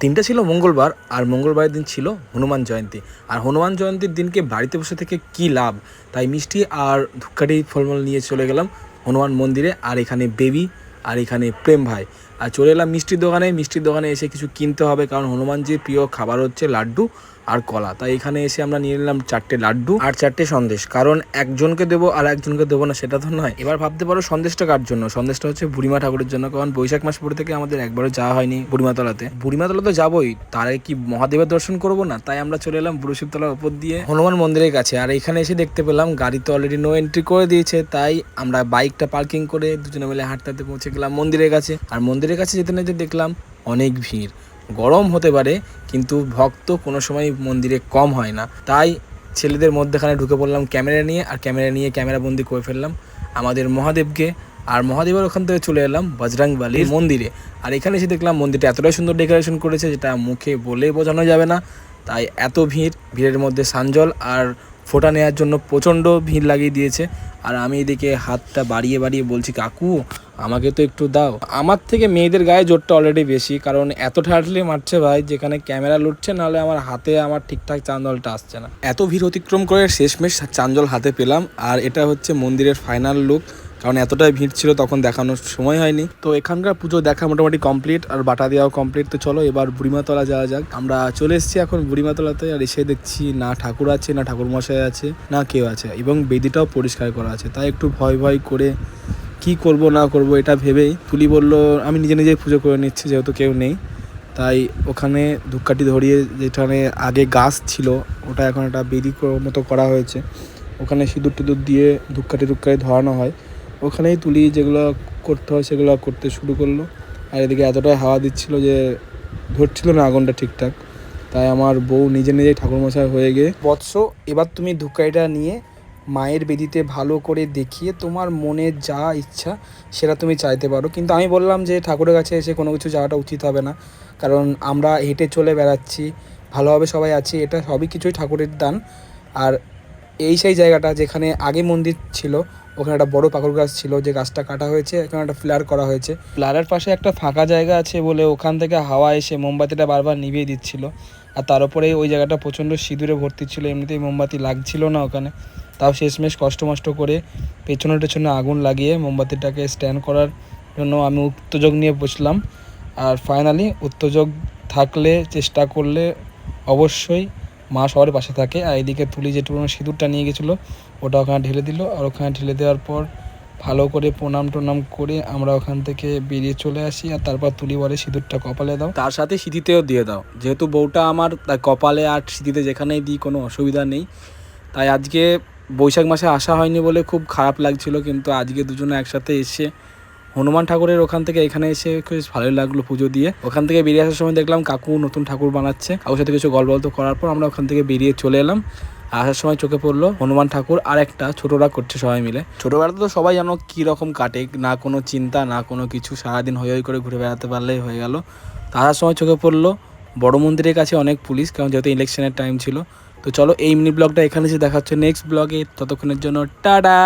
দিনটা ছিল মঙ্গলবার আর মঙ্গলবারের দিন ছিল হনুমান জয়ন্তী। আর হনুমান জয়ন্তীর দিনকে বাড়িতে বসে থেকে কি লাভ? তাই মিষ্টি আর ধুপকাঠি ফলমূল নিয়ে চলে গেলাম হনুমান মন্দিরে আর এখানে বেবি আর এখানে প্রেম ভাই। আর চলে এলাম মিষ্টির দোকানে। মিষ্টির দোকানে এসে কিছু কিনতে হবে কারণ হনুমানজির প্রিয় খাবার হচ্ছে লাড্ডু। আর কলা। তাই এখানে এসে আমরা নিয়ে নিলাম চারটে লাড্ডু আর চারটে সন্দেশ। কারণ একজনকে দেবো আর একজনকে দেবো না, সেটা তো নয়। এবার ভাবতে পারো সন্দেশটা কার জন্য? সন্দেশটা হচ্ছে বুড়িমা ঠাকুরের জন্য, কারণ বৈশাখ মাস পরে থেকে আমাদের একবারও যাওয়া হয়নি বুড়িমাতলাতে। বুড়িমাতলা তো যাবোই, তার কি মহাদেবের দর্শন করব না? তাই আমরা চলে এলাম বুড়োশিবতলার উপর দিয়ে হনুমান মন্দিরের কাছে। আর এখানে এসে দেখতে পেলাম গাড়ি তো অলরেডি নো এন্ট্রি করে দিয়েছে, তাই আমরা বাইকটা পার্কিং করে দুজনে মিলে হাঁটতে হাঁটতে পৌঁছে গেলাম মন্দিরের কাছে। আর মন্দিরের কাছে যেতে না যেতে দেখলাম অনেক ভিড়। গরম হতে পারে, কিন্তু ভক্ত কোনো সময় মন্দিরে কম হয় না। তাই ছেলেদের মধ্যেখানে ঢুকে পড়লাম ক্যামেরা নিয়ে, আর ক্যামেরা নিয়ে ক্যামেরা বন্দি করে ফেললাম। আমাদের মহাদেবকে, আর মহাদেবের ওখান থেকে চলে এলাম বজরাং বালির মন্দিরে। আর এখানে এসে দেখলাম মন্দিরটা এতটাই সুন্দর ডেকোরেশন করেছে, যেটা মুখে বলে বোঝানো যাবে না। তাই এত ভিড়, ভিড়ের মধ্যে সানজল আর ফোটা নেওয়ার জন্য প্রচণ্ড ভিড় লাগিয়ে দিয়েছে। আর আমি এদিকে হাতটা বাড়িয়ে বাড়িয়ে বলছি, কাকু, আমাকে তো একটু দাও। আমার থেকে মেয়েদের গায়ে জোরটা অলরেডি বেশি, কারণ এত ঠাটলি মারছে ভাই, যেখানে ক্যামেরা লুটছে, নাহলে আমার হাতে আমার ঠিকঠাক চান্দলটা আসছে না। এত ভিড় অতিক্রম করে শেষমেশ চান্দল হাতে পেলাম, আর এটা হচ্ছে মন্দিরের ফাইনাল লুক কারণ এতটাই ভিড় ছিল তখন দেখানোর সময় হয়নি। তো এখানকার পুজো দেখা মোটামুটি কমপ্লিট আর বাটা দেওয়াও কমপ্লিট তো চলো এবার বুড়িমাতলা যাওয়া যাক। আমরা চলে এসেছি এখন বুড়িমাতলাতে আর এসে দেখছি না ঠাকুর আছে, না ঠাকুর মশাই আছে, না কেউ আছে এবং বেদিটাও পরিষ্কার করা আছে। তাই একটু ভয় ভয় করে কি করব, না করব এটা ভেবেই তুলি বলল, আমি নিজে নিজেই পুজো করে নিচ্ছি, যেহেতু কেউ নেই। তাই ওখানে ধূপকাঠি ধরিয়ে যেখানে আগে গাছ ছিল, ওটা এখন একটা বেদি মতো করা হয়েছে। ওখানে সিঁদুর টিঁদুর দিয়ে ধূপকাঠি ধূপকাঠি ধরানো হয়। ওখানেই তুলি, যেগুলো করতে হয় সেগুলো করতে শুরু করল। আর এদিকে এতটাই হাওয়া দিচ্ছিল যে ধরছিল না আগুনটা ঠিকঠাক। তাই আমার বউ নিজে নিজেই ঠাকুরমশাই হয়ে গিয়ে, বৎস, এবার তুমি ধূপকাঠিটা নিয়ে মায়ের বেদিতে ভালো করে দেখিয়ে তোমার মনে যা ইচ্ছা সেটা তুমি চাইতে পারো। কিন্তু আমি বললাম যে ঠাকুরের কাছে এসে কোনো কিছু যাওয়াটা উচিত হবে না। কারণ আমরা হেঁটে চলে বেড়াচ্ছি, ভালোভাবে সবাই আছি, এটা সবই কিছুই ঠাকুরের দান। আর এই সেই জায়গাটা যেখানে আগে মন্দির ছিল ওখানে একটা বড় পাকুড় গাছ ছিল যে গাছটা কাটা হয়েছে, এখানে একটা ফ্ল্যার করা হয়েছে। ফ্ল্যারের পাশে একটা ফাঁকা জায়গা আছে বলে ওখান থেকে হাওয়া এসে মোমবাতিটা বারবার নিভিয়ে দিচ্ছিল। আর তার উপরে ওই জায়গাটা প্রচণ্ড সিঁদুরে ভর্তি ছিল, এমনিতেই মোমবাতি লাগছিল না ওখানে। তাও শেষমেশ কষ্ট মষ্ট করে পেছনে টেছনে আগুন লাগিয়ে মোমবাতিটাকে স্ট্যান্ড করার জন্য আমি উত্তেজক নিয়ে বসলাম। আর ফাইনালি উত্তেজক থাকলে, চেষ্টা করলে অবশ্যই মা সবার পাশে থাকে, আর এদিকে তুলি যেটুকু সিঁদুরটা নিয়ে গেছিল, ওটা ওখানে ঢেলে দিল, আর ওখানে ঢেলে দেওয়ার পর ভালো করে প্রণাম টনাম করে আমরা ওখান থেকে বেরিয়ে চলে আসি, আর তারপর তুলি বলে সিঁদুরটা কপালে দাও। তার সাথে সিঁথিতেও দিয়ে দাও। যেহেতু বউটা আমার, তাই কপালে আর সিঁথিতে যেখানেই দিই কোনো অসুবিধা নেই। তাই আজকে বৈশাখ মাসে আসা হয়নি বলে খুব খারাপ লাগছিল, কিন্তু আজকে দুজনে একসাথে এসে হনুমান ঠাকুরের ওখান থেকে এখানে এসে বেশ ভালোই লাগল পুজো দিয়ে। ওখান থেকে বেরিয়ে আসার সময় দেখলাম কাকু নতুন ঠাকুর বানাচ্ছে। কাকুর সাথে কিছু গল্প গল্প করার পর আমরা ওখান থেকে বেরিয়ে চলে এলাম। আসার সময় চোখে পড়ল হনুমান ঠাকুর আর একটা ছোটরা করছে সবাই মিলে। ছোটবেলাতে তো সবাই জানো কী রকম কাটে, না কোনো চিন্তা, না কোনো কিছু। সারাদিন হই হই করে ঘুরে বেড়াতে পারলেই হয়ে গেল। আসার সময় চোখে পড়ল বড় মন্দিরের কাছে অনেক পুলিশ, কারণ যেহেতু ইলেকশনের টাইম ছিল। তো চলো এই মিনি ব্লগটা এখানে এসে দেখাচ্ছে। নেক্সট ব্লগে ততক্ষণের জন্য, টাটা!